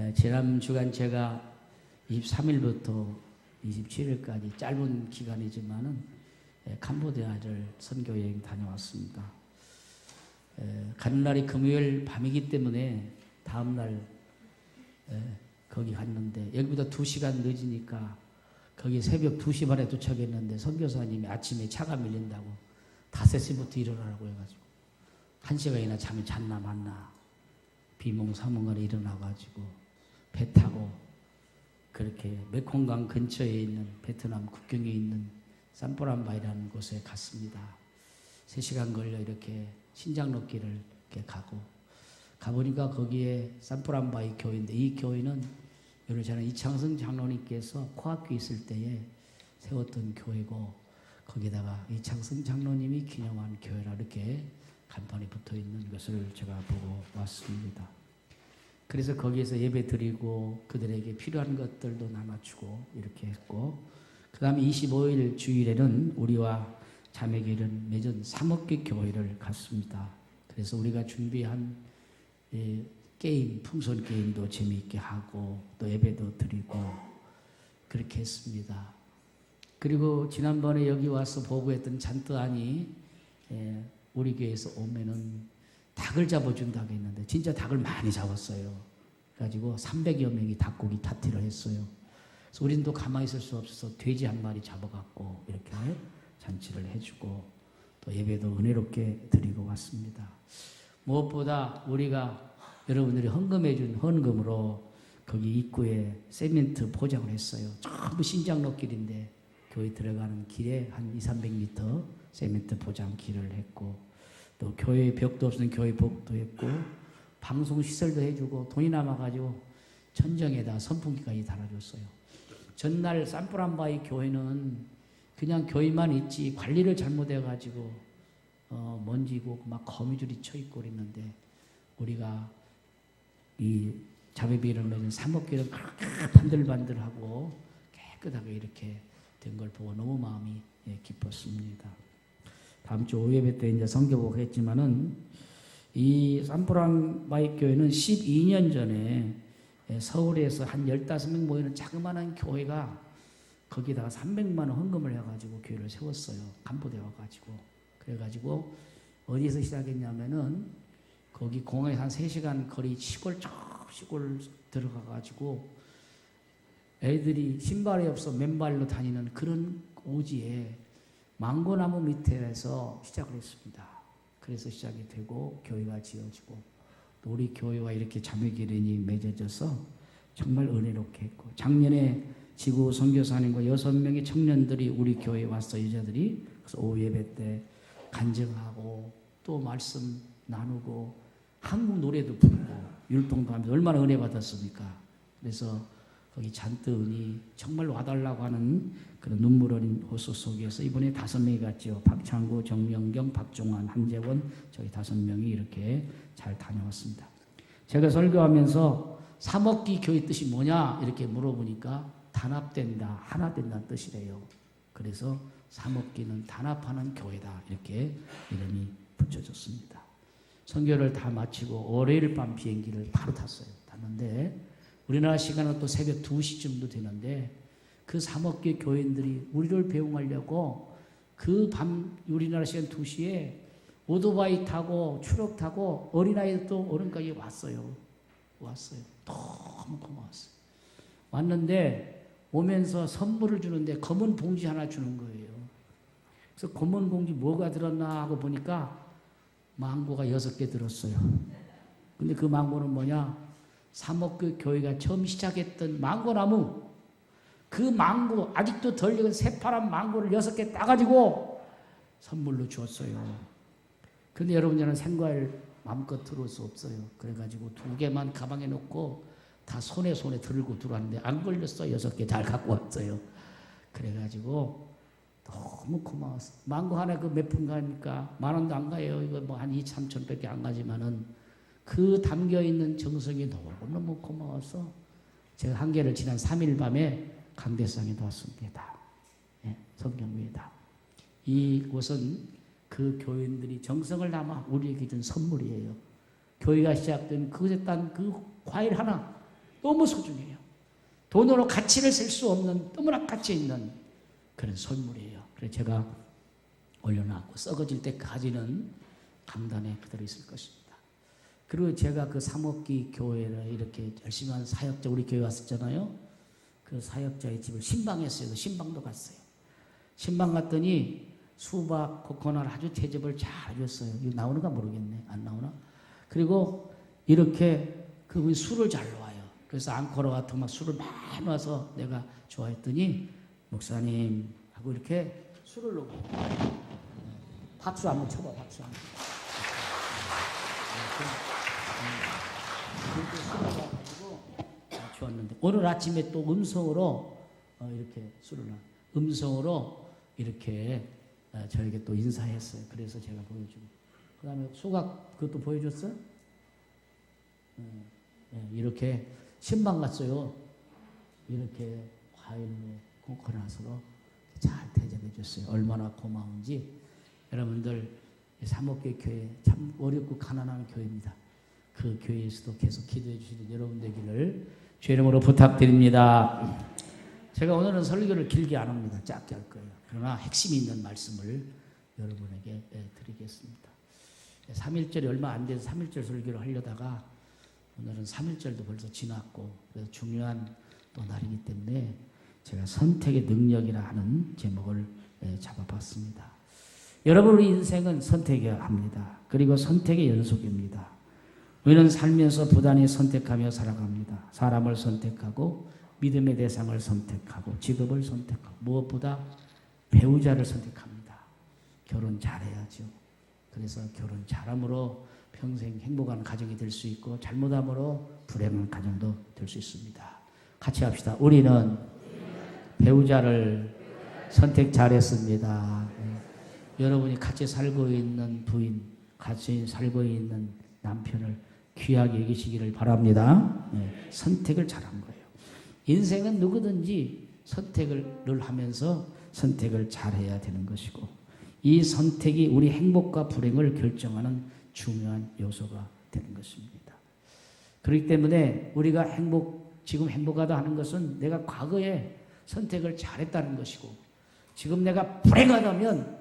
에, 지난 주간 제가 23일부터 27일까지 짧은 기간이지만은 에, 캄보디아를 선교 여행 다녀왔습니다. 에, 가는 날이 금요일 밤이기 때문에 다음 날 에, 거기 갔는데 여기보다 2시간 늦으니까 거기 새벽 2시 반에 도착했는데 선교사님이 아침에 차가 밀린다고 5시부터 일어나라고 해가지고 한 시간이나 잠이 잤나 맞나 비몽사몽간에 일어나가지고 배 타고 그렇게 메콩강 근처에 있는 베트남 국경에 있는 산포란바이라는 곳에 갔습니다. 3시간 걸려 이렇게 신장로길을 이렇게 가고 가보니까 거기에 산포란바이 교회인데 이 교회는 여러 저는 이창성 장로님께서 코학교 있을 때에 세웠던 교회고 거기다가 이창성 장로님이 기념한 교회라 이렇게 간판이 붙어 있는 것을 제가 보고 왔습니다. 그래서 거기에서 예배 드리고 그들에게 필요한 것들도 나눠주고 이렇게 했고 그 다음에 25일 주일에는 우리와 자매길은 매전 3억개 교회를 갔습니다. 그래서 우리가 준비한 예, 게임, 풍선 게임도 재미있게 하고 또 예배도 드리고 그렇게 했습니다. 그리고 지난번에 여기 와서 보고했던 잔뜨안이 예, 우리 교회에서 오면은 닭을 잡아준다고 했는데 진짜 닭을 많이 잡았어요. 그래가지고 300여 명이 닭고기 파티를 했어요. 그래서 우리는 또 가만히 있을 수 없어서 돼지 한 마리 잡아갖고 이렇게 잔치를 해주고 또 예배도 은혜롭게 드리고 왔습니다. 무엇보다 우리가 여러분들이 헌금해준 헌금으로 거기 입구에 세멘트 포장을 했어요. 전부 신장로길인데 교회 들어가는 길에 한 2, 300m 세멘트 포장 길을 했고 또 교회 벽도 없는 교회 벽도 했고 방송 시설도 해주고 돈이 남아가지고 천정에다 선풍기까지 달아줬어요. 전날 산프란바이 교회는 그냥 교회만 있지 관리를 잘못해가지고 어, 먼지고 막 거미줄이 쳐 있고 그랬는데 우리가 이 자베비를 넣은 사목기를 그렇게 반들반들하고 깨끗하게 이렇게 된 걸 보고 너무 마음이 예, 기뻤습니다. 다음 주 오예배 때 이제 성교복 했지만은 이 산프랑 마이 교회는 12년 전에 예, 서울에서 한 15명 모이는 자그마한 교회가 거기다가 300만 원 헌금을 해가지고 교회를 세웠어요. 간부대 와가지고. 그래가지고 어디서 시작했냐면은 거기 공항에서 한 3시간 거리 시골 저 시골 들어가가지고 애들이 신발이 없어 맨발로 다니는 그런 오지에 망고나무 밑에서 시작을 했습니다. 그래서 시작이 되고 교회가 지어지고 또 우리 교회와 이렇게 자매기련이 맺어져서 정말 은혜롭게 했고 작년에 지구 선교사님과 여섯 명의 청년들이 우리 교회에 왔어 여자들이 그래서 오후 예배 때 간증하고 또 말씀 나누고 한국 노래도 부르고 율동도 하면서 얼마나 은혜 받았습니까? 그래서 거기 잔뜩 은이 정말 와달라고 하는 그런 눈물 어린 호소 속에서 이번에 다섯 명이 갔죠. 박창구, 정명경, 박종환, 한재원 저희 다섯 명이 이렇게 잘 다녀왔습니다. 제가 설교하면서 사먹기 교회 뜻이 뭐냐 이렇게 물어보니까 단합된다, 하나 된다는 뜻이래요. 그래서 사먹기는 단합하는 교회다 이렇게 이름이 붙여졌습니다. 선교를 다 마치고 월요일 밤 비행기를 바로 탔어요. 탔는데 우리나라 시간은 또 새벽 2시쯤도 되는데 그 사먹기 교인들이 우리를 배웅하려고 그 밤 우리나라 시간 2시에 오토바이 타고 추럭 타고 어린아이도 어른까지 왔어요. 왔어요. 너무 고마웠어요. 왔는데 오면서 선물을 주는데 검은 봉지 하나 주는 거예요. 그래서 검은 봉지 뭐가 들었나 하고 보니까 망고가 여섯 개 들었어요. 근데 그 망고는 뭐냐? 사목교 교회가 처음 시작했던 망고나무 그 망고 아직도 덜 익은 새파란 망고를 여섯 개 따가지고 선물로 주었어요. 근데 여러분 저는 생과일 마음껏 들어올 수 없어요. 그래가지고 두 개만 가방에 넣고 다 손에 손에 들고 들어왔는데 안 걸렸어 여섯 개 잘 갖고 왔어요. 그래가지고 너무 고마웠어. 망고 하나 그 몇 푼 가니까 만 원도 안 가요. 이거 뭐 한 2, 3천 밖에 안 가지만은 그 담겨 있는 정성이 너무너무 고마워서 제가 한 개를 지난 3일 밤에 강대상에 놓았습니다. 예, 성경 위에다. 이곳은 그 교인들이 정성을 담아 우리에게 준 선물이에요. 교회가 시작된 그것에 딴 그 과일 하나 너무 소중해요. 돈으로 가치를 셀수 없는 너무나 가치 있는 그런 선물이에요. 그래서 제가 올려놨고 썩어질 때까지는 강단에 그대로 있을 것입니다. 그리고 제가 그 삼업기 교회를 이렇게 열심히 한 사역자 우리 교회 왔었잖아요. 그 사역자의 집을 신방했어요. 그 신방도 갔어요. 신방 갔더니 수박, 코코넛 아주 대접을 잘 해줬어요. 이거 나오는가 모르겠네. 안 나오나? 그리고 이렇게 그분이 술을 잘 놔요. 그래서 앙코르 같은 막 술을 많이 놔서 내가 좋아했더니 목사님 하고 이렇게 술을 놓고 박수 한번 쳐봐 박수 한번. 놔가지고 좋았는데 오늘 아침에 또 음성으로 어, 이렇게 술을 놔 음성으로 이렇게 어, 저에게 또 인사했어요. 그래서 제가 보여주고 그다음에 수각 그것도 보여줬어? 음, 예, 이렇게 신방 갔어요. 이렇게 과일로 코코넛으로 잘 대접해 줬어요. 얼마나 고마운지 여러분들 삼목교 교회 참 어렵고 가난한 교회입니다. 그 교회에서도 계속 기도해 주시는 여러분 되기를 주의 이름으로 부탁드립니다. 제가 오늘은 설교를 길게 안 합니다. 짧게 할 거예요. 그러나 핵심이 있는 말씀을 여러분에게 예, 드리겠습니다. 3일절이 얼마 안 돼서 3일절 설교를 하려다가 오늘은 3일절도 벌써 지났고 그래서 중요한 또 날이기 때문에 제가 선택의 능력이라 하는 제목을 예, 잡아봤습니다. 여러분의 인생은 선택해야 합니다. 그리고 선택의 연속입니다. 우리는 살면서 부단히 선택하며 살아갑니다. 사람을 선택하고 믿음의 대상을 선택하고 직업을 선택하고 무엇보다 배우자를 선택합니다. 결혼 잘해야죠. 그래서 결혼 잘함으로 평생 행복한 가정이 될 수 있고 잘못함으로 불행한 가정도 될 수 있습니다. 같이 합시다. 우리는 배우자를 선택 잘했습니다. 네. 여러분이 같이 살고 있는 부인, 같이 살고 있는 남편을 귀하게 여기시기를 바랍니다. 네. 선택을 잘한 거예요. 인생은 누구든지 선택을 늘 하면서 선택을 잘해야 되는 것이고 이 선택이 우리 행복과 불행을 결정하는 중요한 요소가 되는 것입니다. 그렇기 때문에 우리가 행복 지금 행복하다 하는 것은 내가 과거에 선택을 잘했다는 것이고 지금 내가 불행하다면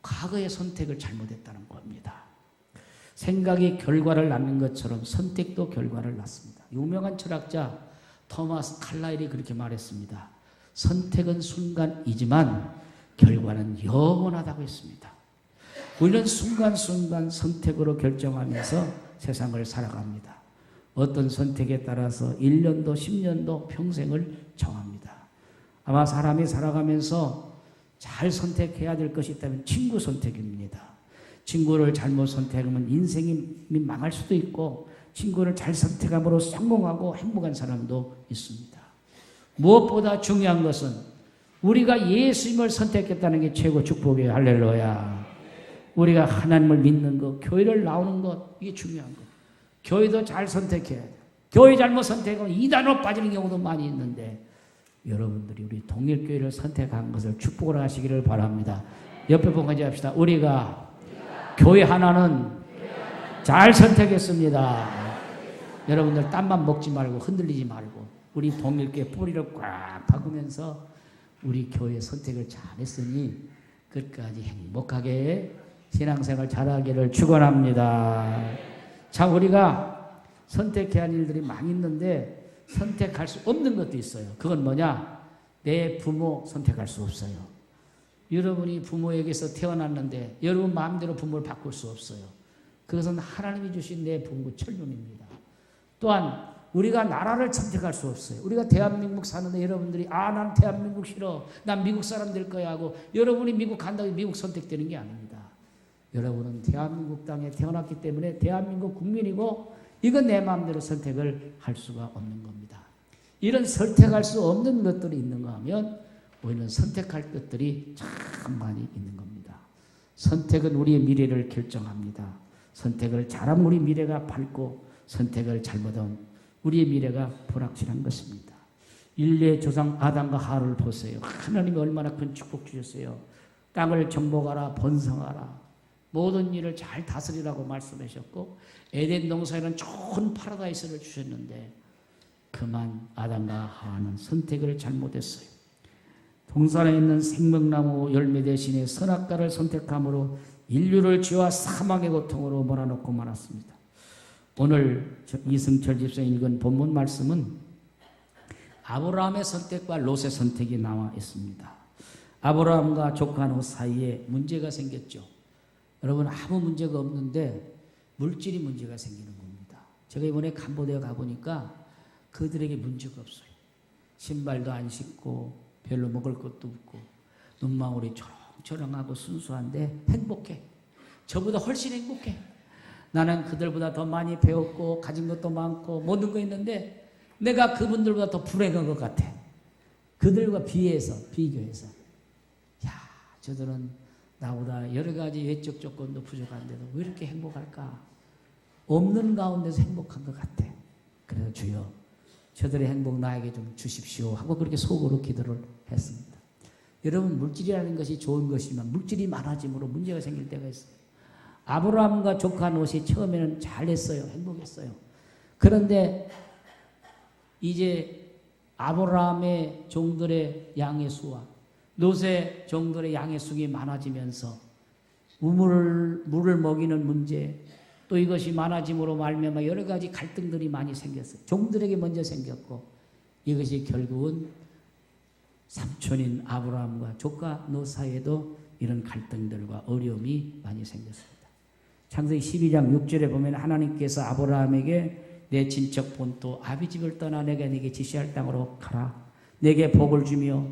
과거의 선택을 잘못했다는 겁니다. 생각이 결과를 낳는 것처럼 선택도 결과를 낳습니다. 유명한 철학자 토마스 칼라일이 그렇게 말했습니다. 선택은 순간이지만 결과는 영원하다고 했습니다. 우리는 순간순간 선택으로 결정하면서 세상을 살아갑니다. 어떤 선택에 따라서 1년도 10년도 평생을 정합니다. 아마 사람이 살아가면서 잘 선택해야 될 것이 있다면 친구 선택입니다. 친구를 잘못 선택하면 인생이 망할 수도 있고 친구를 잘 선택함으로 성공하고 행복한 사람도 있습니다. 무엇보다 중요한 것은 우리가 예수님을 선택했다는 게 최고 축복이에요. 할렐루야. 우리가 하나님을 믿는 것, 교회를 나오는 것, 이게 중요한 거. 교회도 잘 선택해야 돼. 교회 잘못 선택하면 이단으로 빠지는 경우도 많이 있는데, 여러분들이 우리 동일교회를 선택한 것을 축복을 하시기를 바랍니다. 옆에 보고 같이 합시다. 우리가 교회 하나는 잘 선택했습니다. 여러분들 땀만 먹지 말고 흔들리지 말고 우리 동일교회 뿌리를 꽉 박으면서 우리 교회 선택을 잘했으니 끝까지 행복하게 신앙생활 잘하기를 축원합니다. 참 우리가 선택해야 할 일들이 많이 있는데 선택할 수 없는 것도 있어요. 그건 뭐냐? 내 부모 선택할 수 없어요. 여러분이 부모에게서 태어났는데 여러분 마음대로 부모를 바꿀 수 없어요. 그것은 하나님이 주신 내 부모 천륜입니다. 또한 우리가 나라를 선택할 수 없어요. 우리가 대한민국 사는데 여러분들이 아, 난 대한민국 싫어. 난 미국 사람 될 거야 하고 여러분이 미국 간다고 미국 선택되는 게 아닙니다. 여러분은 대한민국 땅에 태어났기 때문에 대한민국 국민이고 이건 내 마음대로 선택을 할 수가 없는 겁니다. 이런 선택할 수 없는 것들이 있는가 하면 우리는 선택할 것들이 참 많이 있는 겁니다. 선택은 우리의 미래를 결정합니다. 선택을 잘하면 우리 미래가 밝고 선택을 잘못하면 우리의 미래가 불확실한 것입니다. 인류의 조상 아담과 하를 보세요. 하나님이 얼마나 큰 축복 주셨어요. 땅을 정복하라, 번성하라. 모든 일을 잘 다스리라고 말씀하셨고 에덴 동산에는 좋은 파라다이스를 주셨는데 그 그만 아담과 하와는 선택을 잘못했어요. 동산에 있는 생명나무 열매 대신에 선악과를 선택함으로 인류를 죄와 사망의 고통으로 몰아넣고 말았습니다. 오늘 이승철 집사 읽은 본문 말씀은 아브라함의 선택과 롯의 선택이 나와 있습니다. 아브라함과 조카 롯 사이에 문제가 생겼죠. 여러분 아무 문제가 없는데 물질이 문제가 생기는 겁니다. 제가 이번에 캄보디아 가보니까 그들에게 문제가 없어요. 신발도 안 신고 별로 먹을 것도 없고 눈망울이 초롱초롱하고 순수한데 행복해. 저보다 훨씬 행복해. 나는 그들보다 더 많이 배웠고 가진 것도 많고 모든 거 있는데 내가 그분들보다 더 불행한 것 같아. 그들과 비해서 비교해서 야 저들은 나보다 여러 가지 외적 조건도 부족한데도 왜 이렇게 행복할까? 없는 가운데서 행복한 것 같아. 그래서 주여 저들의 행복 나에게 좀 주십시오 하고 그렇게 속으로 기도를 했습니다. 여러분 물질이라는 것이 좋은 것이지만 물질이 많아짐으로 문제가 생길 때가 있어요. 아브라함과 조카 롯이 처음에는 잘했어요. 행복했어요. 그런데 이제 아브라함의 종들의 양의 수와 롯의 종들의 양의 수가 많아지면서 우물을 물을 먹이는 문제 또 이것이 많아짐으로 말미암아 여러 가지 갈등들이 많이 생겼어요. 종들에게 먼저 생겼고 이것이 결국은 삼촌인 아브라함과 조카 롯 사이에도 이런 갈등들과 어려움이 많이 생겼습니다. 창세기 12장 6절에 보면 하나님께서 아브라함에게 내 친척 본토 아비집을 떠나 내가 네게 지시할 땅으로 가라. 내게 복을 주며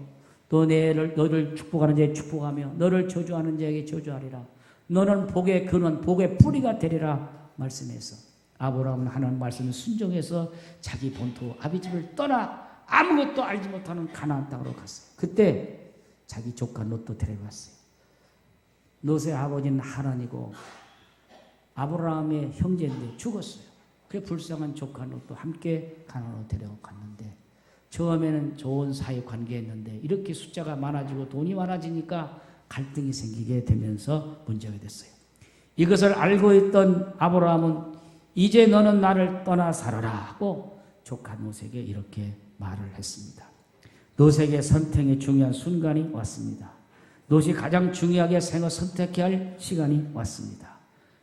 또 너를 너를 축복하는 자에 축복하며 너를 저주하는 자에게 저주하리라. 너는 복의 근원, 복의 뿌리가 되리라 말씀해서 아브라함은 하나님 말씀을 순종해서 자기 본토 아비집을 떠나 아무것도 알지 못하는 가나안 땅으로 갔어요. 그때 자기 조카 롯도 데려갔어요. 롯의 아버지는 하란이고 아브라함의 형제인데 죽었어요. 그래 불쌍한 조카 롯도 함께 가나안으로 데려갔는데 처음에는 좋은 사이 관계였는데 이렇게 숫자가 많아지고 돈이 많아지니까 갈등이 생기게 되면서 문제가 됐어요. 이것을 알고 있던 아브라함은 이제 너는 나를 떠나 살아라 하고 조카 롯에게 이렇게 말을 했습니다. 롯에게 선택의 중요한 순간이 왔습니다. 롯이 가장 중요하게 생을 선택해야 할 시간이 왔습니다.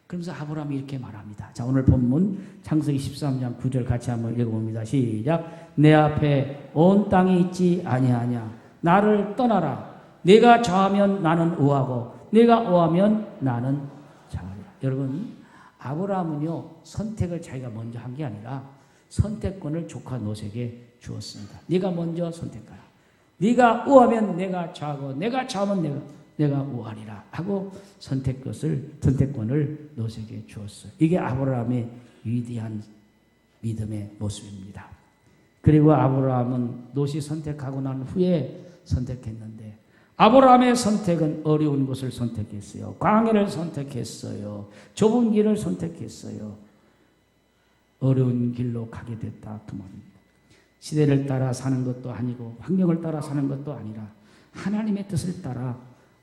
그러면서 아브라함이 이렇게 말합니다. 자, 오늘 본문 창세기 13장 9절 같이 한번 읽어봅니다. 시작. 내 앞에 온 땅이 있지 아니하냐. 나를 떠나라. 내가 좌하면 나는 우하고 내가 우하면 나는 좌하리라. 여러분, 아브라함은요. 선택을 자기가 먼저 한 게 아니라 선택권을 조카 롯에게 주었습니다. 네가 먼저 선택하라. 네가 우하면 내가 좌하고 내가 좌하면 내가 내가 우하리라 하고 선택 것을 선택권을 롯에게 주었어요. 이게 아브라함의 위대한 믿음의 모습입니다. 그리고 아브라함은 롯이 선택하고 난 후에 선택했는데 아브라함의 선택은 어려운 곳을 선택했어요. 광야를 선택했어요. 좁은 길을 선택했어요. 어려운 길로 가게 됐다 그 말입니다. 시대를 따라 사는 것도 아니고 환경을 따라 사는 것도 아니라 하나님의 뜻을 따라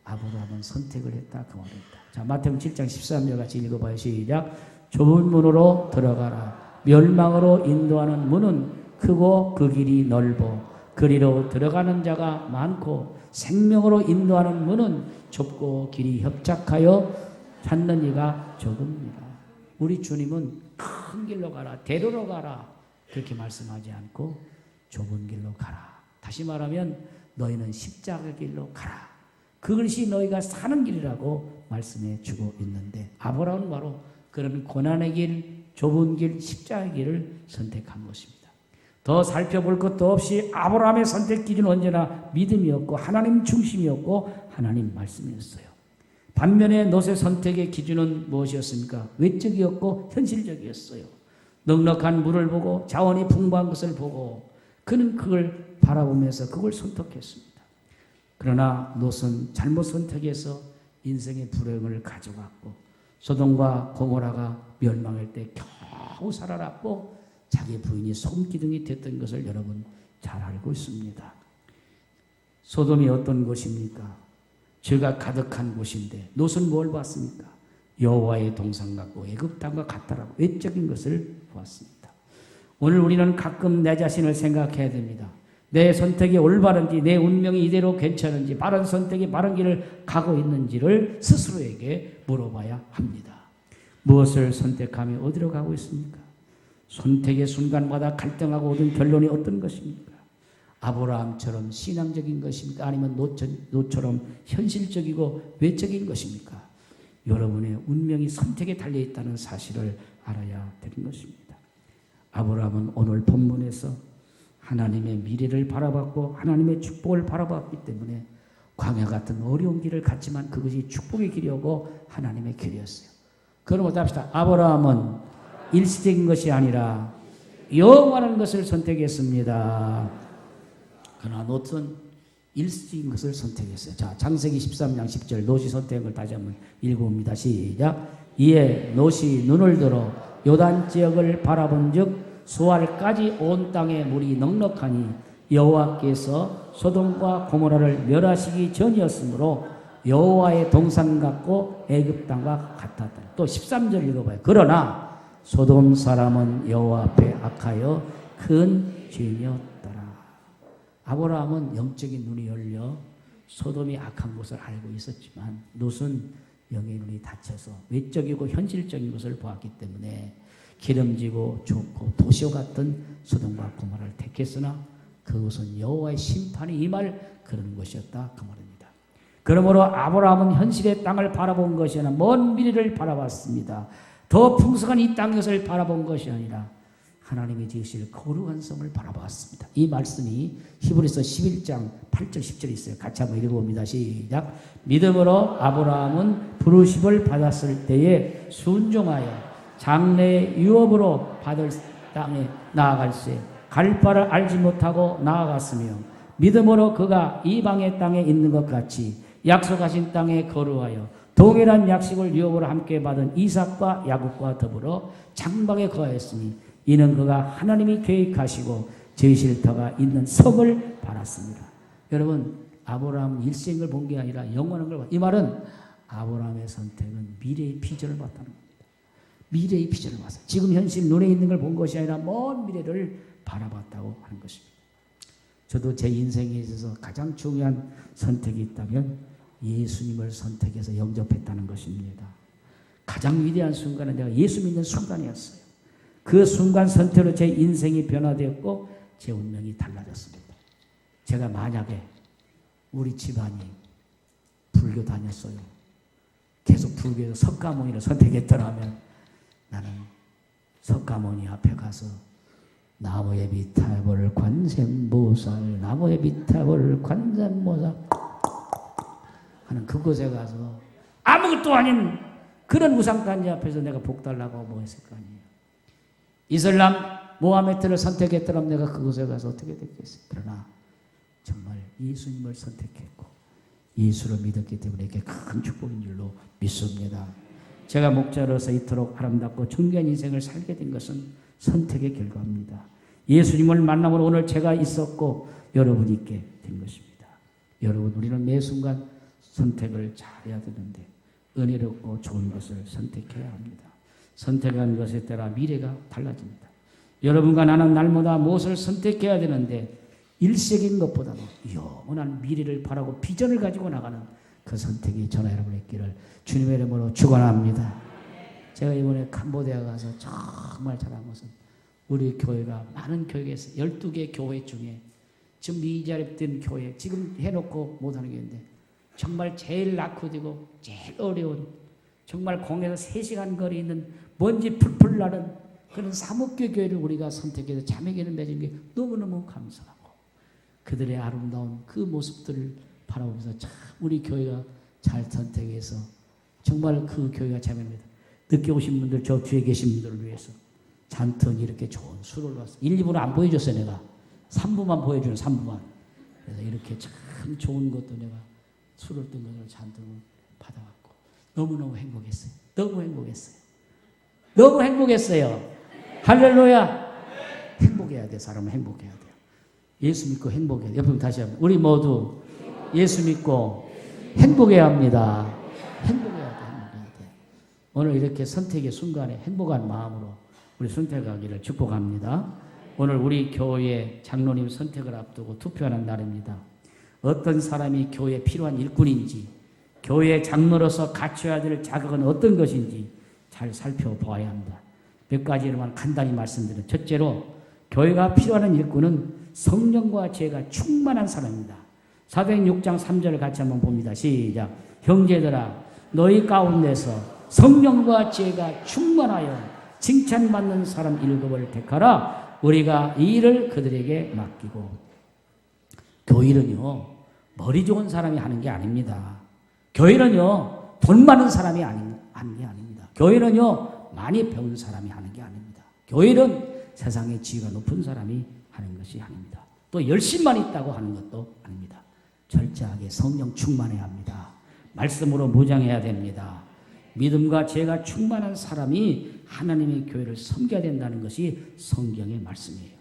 아브라함은 선택을 했다 그 말입니다. 자 마태복음 7장 13절 같이 읽어봐요. 시작. 좁은 문으로 들어가라. 멸망으로 인도하는 문은 크고 그 길이 넓어 그리로 들어가는 자가 많고 생명으로 인도하는 문은 좁고 길이 협착하여 찾는 이가 적습니다. 우리 주님은 큰 길로 가라, 대로로 가라 그렇게 말씀하지 않고 좁은 길로 가라. 다시 말하면 너희는 십자가 길로 가라. 그것이 너희가 사는 길이라고 말씀해 주고 있는데 아브라함은 바로 그런 고난의 길, 좁은 길, 십자가의 길을 선택한 것입니다. 더 살펴볼 것도 없이 아브라함의 선택 기준은 언제나 믿음이었고 하나님 중심이었고 하나님 말씀이었어요. 반면에 롯의 선택의 기준은 무엇이었습니까? 외적이었고 현실적이었어요. 넉넉한 물을 보고 자원이 풍부한 것을 보고 그는 그걸 바라보면서 그걸 선택했습니다. 그러나 롯은 잘못 선택해서 인생의 불행을 가져갔고 소돔과 고모라가 멸망할 때 겨우 살아났고 자기 부인이 손기둥이 됐던 것을 여러분 잘 알고 있습니다. 소돔이 어떤 곳입니까? 죄가 가득한 곳인데 롯은 뭘 봤습니까? 여호와의 동상 같고 애굽 땅과 같다라고 외적인 것을 보았습니다. 오늘 우리는 가끔 내 자신을 생각해야 됩니다. 내 선택이 올바른지, 내 운명이 이대로 괜찮은지, 바른 선택이 바른 길을 가고 있는지를 스스로에게 물어봐야 합니다. 무엇을 선택하며 어디로 가고 있습니까? 선택의 순간마다 갈등하고 얻은 결론이 어떤 것입니까? 아브라함처럼 신앙적인 것입니까? 아니면 노처럼 현실적이고 외적인 것입니까? 여러분의 운명이 선택에 달려 있다는 사실을 알아야 되는 것입니다. 아브라함은 오늘 본문에서 하나님의 미래를 바라봤고 하나님의 축복을 바라봤기 때문에 광야 같은 어려운 길을 갔지만 그것이 축복의 길이었고 하나님의 길이었어요. 그럼 어답시다. 아브라함은 일시적인 것이 아니라 영원한 것을 선택했습니다. 그러나 롯은 일시적인 것을 선택했어요. 자, 장세기 13장 10절 노시 선택을 다시 한번 읽어봅니다. 시작. 이에 노시 눈을 들어 요단 지역을 바라본즉 수알까지 온 땅에 물이 넉넉하니 여호와께서 소돔과 고모라를 멸하시기 전이었으므로 여호와의 동산 같고 애굽 땅과 같았다. 또 13절 읽어봐요. 그러나 소돔 사람은 여호와 앞에 악하여 큰 죄인이었더라. 아브라함은 영적인 눈이 열려 소돔이 악한 것을 알고 있었지만 롯은 영의 눈이 닫혀서 외적이고 현실적인 것을 보았기 때문에 기름지고 좋고 도시와 같은 소돔과 고모라를 택했으나 그것은 여호와의 심판이 임할 그런 것이었다 그 말입니다. 그러므로 아브라함은 현실의 땅을 바라본 것이 아니라 먼 미래를 바라봤습니다. 더 풍성한 이 땅 것을 바라본 것이 아니라 하나님이 지으실 거룩한 성을 바라봤습니다. 이 말씀이 히브리서 11장 8절 10절에 있어요. 같이 한번 읽어봅니다. 시작. 믿음으로 아브라함은 부르심을 받았을 때에 순종하여 장래 유업으로 받을 땅에 나아갈세 갈 바를 알지 못하고 나아갔으며 믿음으로 그가 이방의 땅에 있는 것 같이 약속하신 땅에 거루하여 동일한 약식을 유업으로 함께 받은 이삭과 야곱과 더불어 장방에 거하였으니 이는 그가 하나님이 계획하시고 제실 터가 있는 성을 받았습니다. 여러분 아브라함 일생을 본 게 아니라 영원한 걸이 말은 아브라함의 선택은 미래의 비전을 봤다는 겁니다. 미래의 비전을 봤어요. 지금 현실 눈에 있는 걸 본 것이 아니라 먼 미래를 바라봤다고 하는 것입니다. 저도 제 인생에 있어서 가장 중요한 선택이 있다면 예수님을 선택해서 영접했다는 것입니다. 가장 위대한 순간은 내가 예수 믿는 순간이었어요. 그 순간 선택으로 제 인생이 변화되었고 제 운명이 달라졌습니다. 제가 만약에 우리 집안이 불교 다녔어요. 계속 불교에서 석가모니를 선택했더라면 나는 석가모니 앞에 가서 나무의 비탈벌 관세음보살 나무의 비탈벌 관세음보살 하는 그곳에 가서 아무것도 아닌 그런 우상단지 앞에서 내가 복 달라고 뭐 했을 거 아니에요. 이슬람 모하메트를 선택했더라면 내가 그곳에 가서 어떻게 됐겠어요. 그러나 정말 예수님을 선택했고 예수를 믿었기 때문에 이게 큰 축복인 줄로 믿습니다. 제가 목자로서 이토록 아름답고 존귀한 인생을 살게 된 것은 선택의 결과입니다. 예수님을 만남으로 오늘 제가 있었고 여러분 있게 된 것입니다. 여러분 우리는 매 순간 선택을 잘해야 되는데 은혜롭고 좋은 것을 선택해야 합니다. 선택한 것에 따라 미래가 달라집니다. 여러분과 나는 날마다 무엇을 선택해야 되는데 일시적인 것보다도 영원한 미래를 바라고 비전을 가지고 나가는 그 선택이 저나 여러분의 길을 주님의 이름으로 축원합니다. 제가 이번에 캄보디아 가서 정말 잘한 것은 우리 교회가 많은 교회에서 12개 교회 중에 지금 이 자리에 뜬 교회 지금 해놓고 못하는 게 있는데 정말 제일 낙후되고 제일 어려운 정말 공에서 3시간 거리 있는 먼지 풀풀 나는 그런 사목교 교회를 우리가 선택해서 자매교를 맺은 게 너무너무 감사하고 그들의 아름다운 그 모습들을 바라보면서 참 우리 교회가 잘 선택해서 정말 그 교회가 자매입니다. 늦게 오신 분들 저 뒤에 계신 분들을 위해서 잔뜩 이렇게 좋은 술을 왔어. 1, 2부는 안 보여줬어요 내가. 3부만 보여주는 3부만. 그래서 이렇게 참 좋은 것도 내가 술을 뜬 것을 잔뜩 받아왔고 너무너무 행복했어요. 너무 행복했어요. 너무 행복했어요. 할렐루야. 행복해야 돼. 사람은 행복해야 돼요. 예수 믿고 행복해야 돼. 옆에 다시 한번. 우리 모두 예수 믿고 행복해야 합니다. 행복해야 돼. 행복해야 돼. 오늘 이렇게 선택의 순간에 행복한 마음으로 우리 선택하기를 축복합니다. 오늘 우리 교회 장로님 선택을 앞두고 투표하는 날입니다. 어떤 사람이 교회에 필요한 일꾼인지, 교회 장로로서 갖춰야 될 자격은 어떤 것인지 잘 살펴보아야 합니다. 몇 가지로만 간단히 말씀드려. 첫째로, 교회가 필요한 일꾼은 성령과 죄가 충만한 사람입니다. 사도행 6장 3절을 같이 한번 봅니다. 시작. 형제들아, 너희 가운데서 성령과 지혜가 충만하여 칭찬받는 사람 일곱을 택하라. 우리가 이 일을 그들에게 맡기고. 교일은요, 머리 좋은 사람이 하는 게 아닙니다. 교일은요, 돈 많은 사람이 아니, 하는 게 아닙니다. 교일은요, 많이 배운 사람이 하는 게 아닙니다. 교일은 세상의 지위가 높은 사람이 하는 것이 아닙니다. 또 열심만 있다고 하는 것도 아닙니다. 철저하게 성령 충만해야 합니다. 말씀으로 무장해야 됩니다. 믿음과 죄가 충만한 사람이 하나님의 교회를 섬겨야 된다는 것이 성경의 말씀이에요.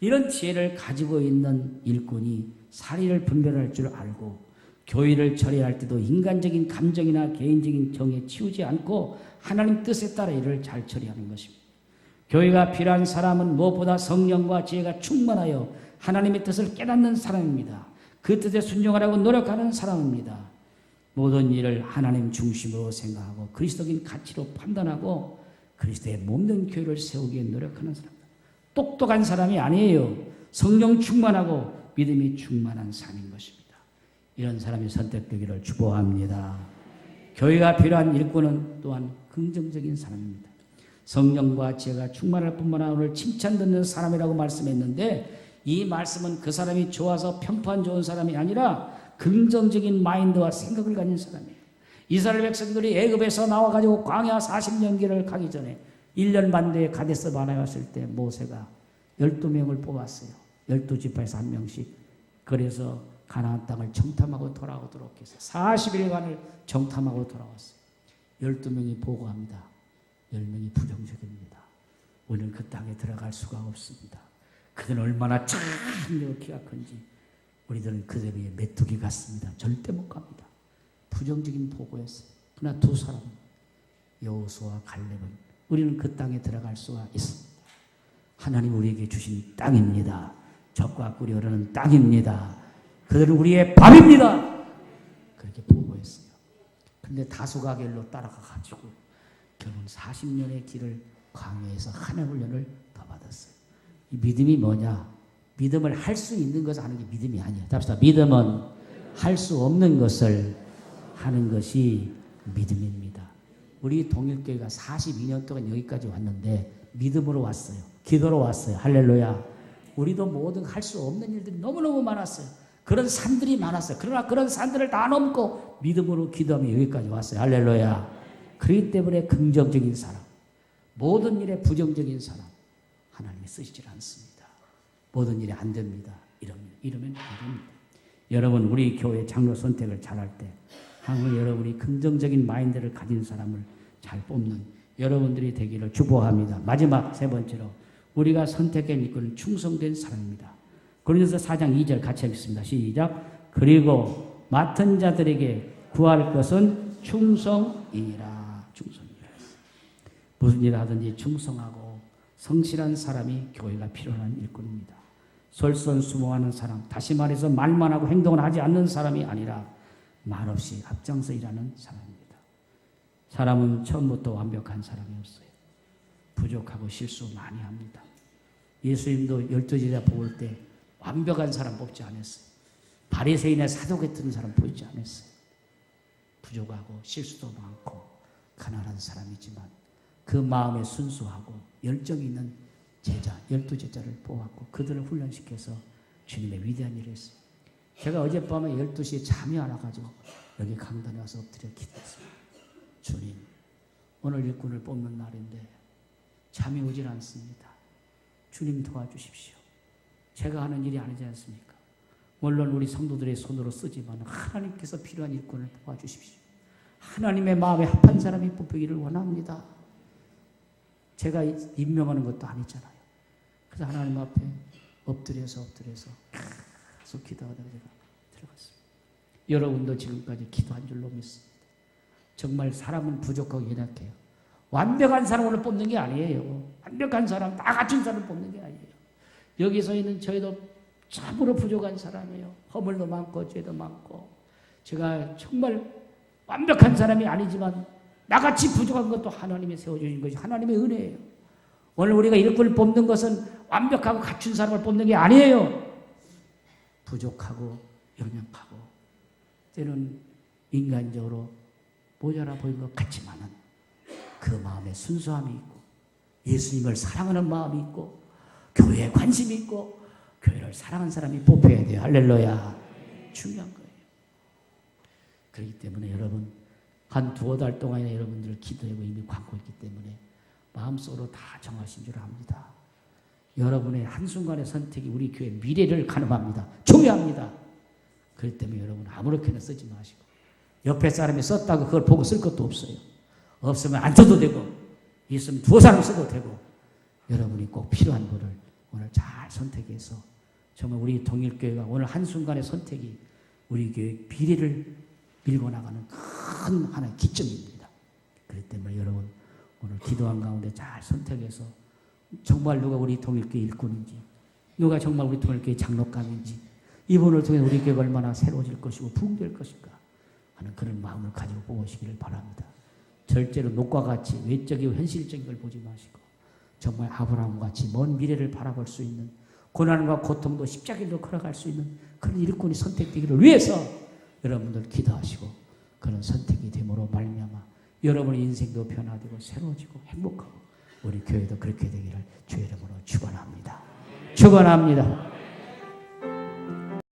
이런 지혜를 가지고 있는 일꾼이 사리를 분별할 줄 알고 교회를 처리할 때도 인간적인 감정이나 개인적인 정에 치우지 않고 하나님 뜻에 따라 일을 잘 처리하는 것입니다. 교회가 필요한 사람은 무엇보다 성령과 지혜가 충만하여 하나님의 뜻을 깨닫는 사람입니다. 그 뜻에 순종하라고 노력하는 사람입니다. 모든 일을 하나님 중심으로 생각하고 그리스도인 가치로 판단하고 그리스도의 몸된 교회를 세우기에 노력하는 사람입니다. 똑똑한 사람이 아니에요. 성령 충만하고 믿음이 충만한 사람인 것입니다. 이런 사람이 선택되기를 축복합니다. 교회가 필요한 일꾼은 또한 긍정적인 사람입니다. 성령과 지혜가 충만할 뿐만 아니라 오늘 칭찬 듣는 사람이라고 말씀했는데 이 말씀은 그 사람이 좋아서 평판 좋은 사람이 아니라 긍정적인 마인드와 생각을 가진 사람이에요. 이스라엘 백성들이 애굽에서 나와가지고 광야 40년기를 가기 전에 1년 반 뒤에 가데스 바나에 왔을 때 모세가 12명을 뽑았어요. 12지파에서 한 명씩. 그래서 가나안 땅을 정탐하고 돌아오도록 해서 40일간을 정탐하고 돌아왔어요. 12명이 보고합니다. 10명이 부정적입니다. 우리는 그 땅에 들어갈 수가 없습니다. 그들은 얼마나 참여 키가 큰지 우리들은 그들 위에 메뚜기 같습니다. 절대 못 갑니다. 부정적인 보고였어요. 그러나 두 사람 여호수와 갈렙은 우리는 그 땅에 들어갈 수가 있습니다. 하나님 우리에게 주신 땅입니다. 적과 꿀이 흐르는 땅입니다. 그들은 우리의 밥입니다. 그렇게 보고했어요. 근데 다수가 길로 따라가 가지고 결국 40년의 길을 광야에서 하늘 훈련을 더 받았어요. 이 믿음이 뭐냐? 믿음을 할 수 있는 것을 하는 게 믿음이 아니야. 답시다. 믿음은 할 수 없는 것을 하는 것이 믿음입니다. 우리 동일교회가 42년 동안 여기까지 왔는데 믿음으로 왔어요. 기도로 왔어요. 할렐루야. 우리도 모든 할 수 없는 일들이 너무너무 많았어요. 그런 산들이 많았어요. 그러나 그런 산들을 다 넘고 믿음으로 기도하며 여기까지 왔어요. 할렐루야. 그렇기 때문에 긍정적인 사람, 모든 일에 부정적인 사람, 하나님이 쓰시질 않습니다. 모든 일이 안 됩니다. 이러면, 이러면 안 됩니다. 여러분, 우리 교회 장로 선택을 잘할 때, 항상 여러분이 긍정적인 마인드를 가진 사람을 잘 뽑는 여러분들이 되기를 축복합니다. 마지막 세 번째로, 우리가 선택한 일꾼은 충성된 사람입니다. 고린도서 4장 2절 같이 하겠습니다. 시작. 그리고 맡은 자들에게 구할 것은 충성이니라. 충성이라. 무슨 일을 하든지 충성하고 성실한 사람이 교회가 필요한 일꾼입니다. 솔선수범하는 사람, 다시 말해서 말만 하고 행동을 하지 않는 사람이 아니라 말없이 앞장서 일하는 사람입니다. 사람은 처음부터 완벽한 사람이 없어요. 부족하고 실수 많이 합니다. 예수님도 열두 제자 뽑을 때 완벽한 사람 뽑지 않았어요. 바리새인의 사도 같은 사람 뽑지 않았어요. 부족하고 실수도 많고 가난한 사람이지만 그 마음에 순수하고 열정 있는 제자, 열두 제자를 뽑았고 그들을 훈련시켜서 주님의 위대한 일을 했어요. 제가 어젯밤에 12시에 잠이 안 와가지고 여기 강단에 와서 엎드려 기도했어요. 주님, 오늘 일꾼을 뽑는 날인데 잠이 오질 않습니다. 주님 도와주십시오. 제가 하는 일이 아니지 않습니까? 물론 우리 성도들의 손으로 쓰지만 하나님께서 필요한 일꾼을 뽑아주십시오. 하나님의 마음에 합한 사람이 뽑히기를 원합니다. 제가 임명하는 것도 아니잖아요. 그래서 하나님 앞에 엎드려서 엎드려서 계속 기도하다가 제가 들어갔습니다. 여러분도 지금까지 기도한 줄로 믿습니다. 정말 사람은 부족하고 연약해요. 완벽한 사람을 뽑는 게 아니에요. 완벽한 사람, 다 갖춘 사람 뽑는 게 아니에요. 여기서 있는 저희도 참으로 부족한 사람이에요. 허물도 많고 죄도 많고 제가 정말 완벽한 사람이 아니지만 나같이 부족한 것도 하나님이 세워주신 것이 하나님의 은혜예요. 오늘 우리가 일꾼을 뽑는 것은 완벽하고 갖춘 사람을 뽑는 게 아니에요. 부족하고 연약하고 때는 인간적으로 모자라 보이는 것 같지만은 그 마음에 순수함이 있고 예수님을 사랑하는 마음이 있고 교회에 관심이 있고 교회를 사랑하는 사람이 뽑혀야 돼요. 할렐루야. 중요한 거예요. 그렇기 때문에 여러분 한 두어 달 동안에 여러분들 기도하고 이미 광고 있기 때문에 마음속으로 다 정하신 줄 압니다. 여러분의 한순간의 선택이 우리 교회 미래를 가늠합니다. 중요합니다. 그렇기 때문에 여러분 아무렇게나 쓰지 마시고 옆에 사람이 썼다고 그걸 보고 쓸 것도 없어요. 없으면 안 써도 되고 있으면 두어 사람 써도 되고 여러분이 꼭 필요한 거를 오늘 잘 선택해서 정말 우리 동일교회가 오늘 한순간의 선택이 우리 교회 미래를 밀고 나가는 큰 하나의 기점입니다. 그렇기 때문에 여러분 오늘 기도한 가운데 잘 선택해서 정말 누가 우리 동일교회 일꾼인지 누가 정말 우리 동일교회 장로감인지 이분을 통해 우리 교회가 얼마나 새로워질 것이고 부흥될 것인가 하는 그런 마음을 가지고 보시기를 바랍니다. 절대로 녹과 같이 외적이고 현실적인 걸 보지 마시고 정말 아브라함 같이 먼 미래를 바라볼 수 있는 고난과 고통도 십자길로 걸어갈 수 있는 그런 일꾼이 선택되기를 위해서 여러분들 기도하시고 그런 선택이 됨으로 말미암아 여러분의 인생도 변화되고 새로워지고 행복하고 우리 교회도 그렇게 되기를 주의 이름으로 축원합니다. 축원합니다.